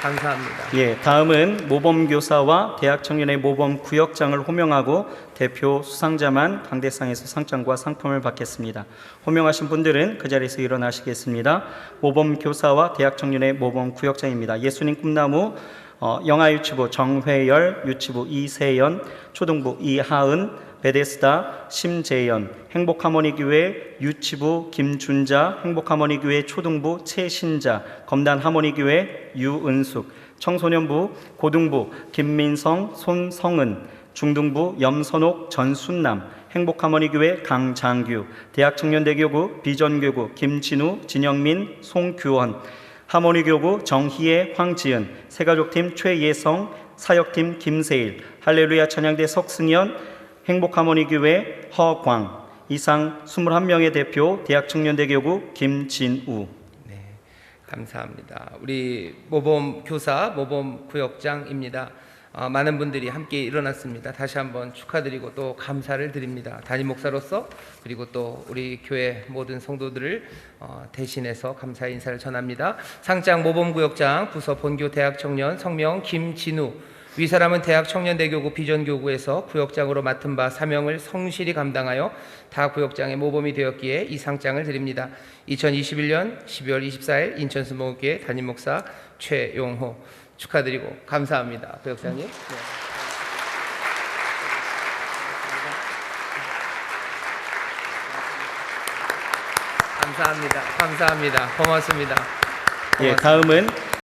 감사합니다. 예, 다음은 모범 교사와 대학 청년의 모범 구역장을 호명하고 대표 수상자만 강대상에서 상장과 상품을 받겠습니다. 호명하신 분들은 그 자리에서 일어나시겠습니다. 모범 교사와 대학 청년의 모범 구역장입니다. 예수님 꿈나무 어, 영아 유치부 정회열, 유치부 이세연, 초등부 이하은, 베데스다 심재연, 행복하모니교회 유치부 김준자, 행복하모니교회 초등부 최신자, 검단하모니교회 유은숙, 청소년부 고등부 김민성, 손성은, 중등부 염선옥, 전순남, 행복하모니교회 강장규, 대학청년대교구 비전교구 김진우, 진영민, 송규원, 하모니 교구 정희애, 황지은, 새가족팀 최예성, 사역팀 김세일, 할렐루야 찬양대 석승현, 행복하모니교회 허광, 이상 21명의 대표 대학 청년대 교구 김진우. 네, 감사합니다. 우리 모범 교사, 모범 구역장입니다. 어, 많은 분들이 함께 일어났습니다. 다시 한번 축하드리고 또 감사를 드립니다. 담임 목사로서 그리고 또 우리 교회 모든 성도들을 어, 대신해서 감사 인사를 전합니다. 상장 모범 구역장 부서 본교 대학 청년 성명 김진우 위 사람은 대학 청년대교구 비전교구에서 구역장으로 맡은 바 사명을 성실히 감당하여 다 구역장의 모범이 되었기에 이 상장을 드립니다. 2021년 12월 24일 인천수목교회 담임 목사 최용호 축하드리고 감사합니다. 구역장님. 감사합니다. 감사합니다. 고맙습니다. 예, 고맙습니다. 다음은